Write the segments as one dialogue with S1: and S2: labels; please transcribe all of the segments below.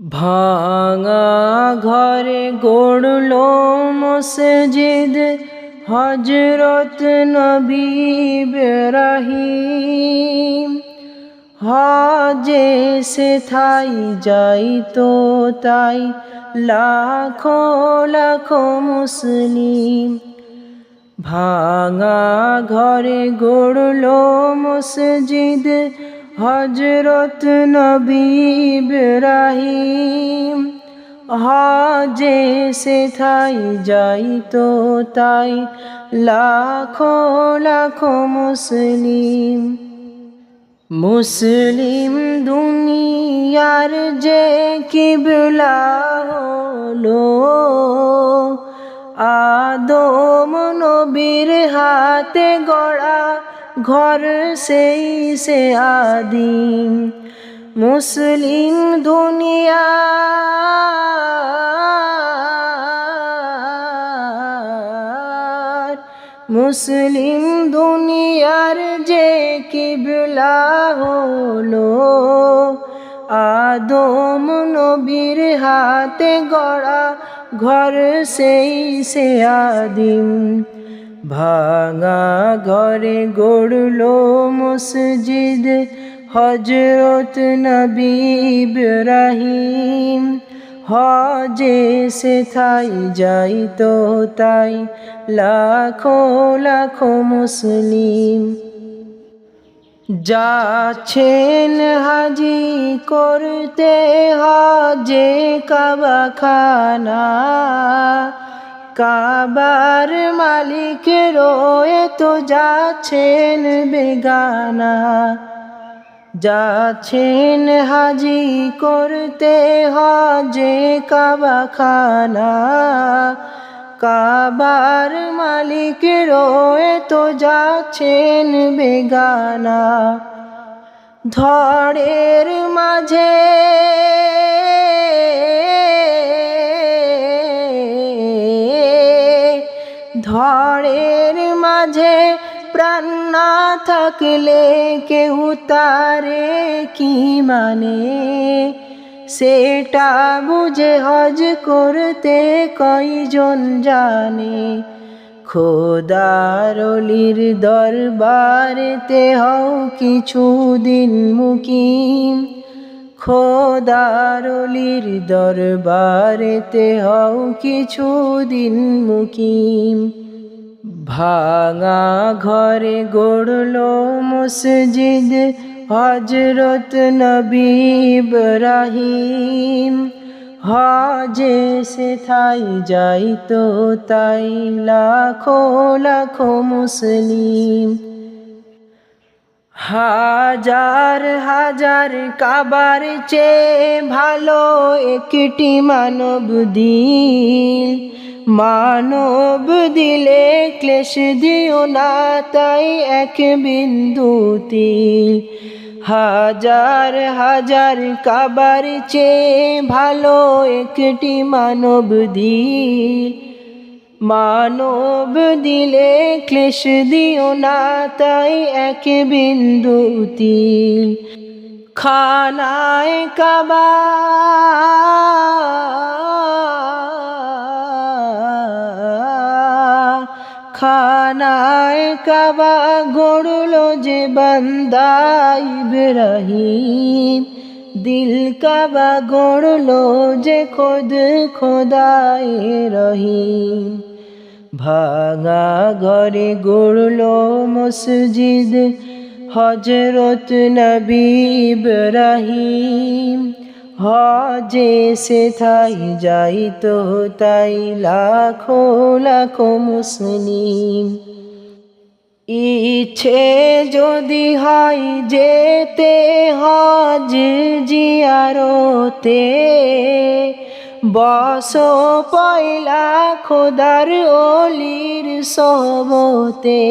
S1: ভাঙা ঘরে গড়ল মসজিদ হজরত নবী বেরাহিম হজে সে থাই যাই তো তাই লাখো লাখো মুসলিম। ভাঙা ঘরে গড়ল মসজিদ হজরত নবী ইব্রাহিম, হজে সে থাই, যাই তো তাই, লাখো লাখো মুসলিম। মুসলিম দুনিয়ার যে কিবলা হলো, আদম নবীর হাতে গড়া ঘর সেই সে আদিম মুসলিম দুনিয়া। মুসলিম দুনিয়ার যে কিবলা হলো, আদম নবীর হাতে গড়া ঘর সেই সে আদিম। ভাঙা ঘরে গড়ল মসজিদ হজরত নবী ইব্রাহিম। হজে সে থাই যাই তো তাই লাখো লাখো মুসলিম। যাচ্ছেন হাজি করতে হাজে কাবা খানা কাবার মালিক রয়ে তো যাচ্ছেন বেগানা। যাচ্ছেন হাজি করতে হজে কাবা খানা কাবার মালিক রয়ে তো যাচ্ছেন বেগানা। ধরের মাঝে ধরের মাঝে প্রাণ না থাকলে কেউ তারে কি মানে? সেটা বুঝে হজ করতে কয়জন জানে? খোদারলির দরবারেতে হও কিছুদিন মুকিম। খোদারলির দরবারেতে হও কিছুদিন মুকিম। ভাঙা ঘরে গড়ল মসজিদ হজরত নবী ইব্রাহিম। হজে সে থাই যাইতো তাই লাখো লাখো মুসলিম। হাজার হাজার কাবার চেয়ে ভালো একটি মানব দিল। মানব দিলে ক্লেশ দিও না, তাই এক বিন্দু তিল। হাজার হাজার কাবার চেয়ে ভালো একটি মানব দিল। মানব দিলে ক্লেশ দিও না, তাই এক বিন্দু তিল খানায় কাবা। খানায় কাবা গড়ল যে বান্দা ইব্রাহিম। দিল কাবা গড়ল যে খোদ খোদায় রহিম। ভাঙা ঘরে গড়ল মসজিদ হজরত নবী ইব্রাহিম। হজে সে থাই যাই তো তাই লাখো লাখো মুসলিম। ইচ্ছে যদি হয় যেতে, হজ জিয়ারতে বস পয়লা খোদার অলির সবতে।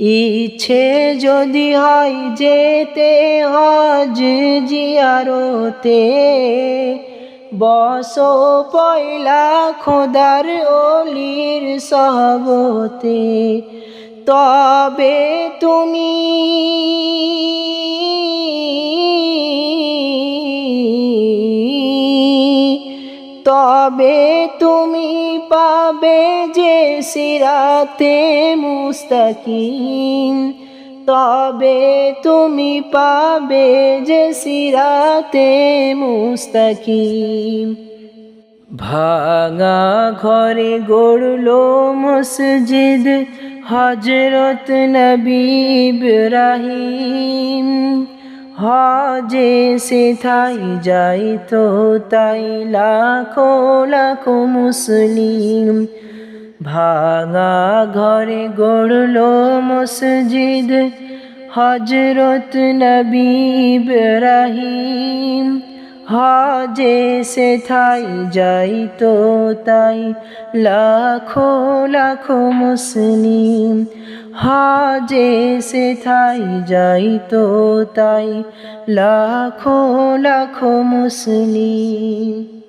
S1: ইচ্ছে যদি হয় যেতে, হজ জিয়ারতে। বস পয়লা খোদার অলির সহবতে তবে পাবে যে সিরাতে মুস্তাকিম, তবে তুমি পাবে যে সিরাতে মুস্তাকিম। ভাঙা ঘরে গড়লো মসজিদ হজরত নবী ইব্রাহিম। হজে সে থাই যাই তো তাই লাখো লাখো মুসলিম ভাঙা ঘরে গড়ল মসজিদ হজরত নবী ইব্রাহিম। হজে সে থাই যাই তো তাই। লাখো লাখো মুসলিম হজে সে থাই যাই তো তাই। লাখো লাখো মুসলিম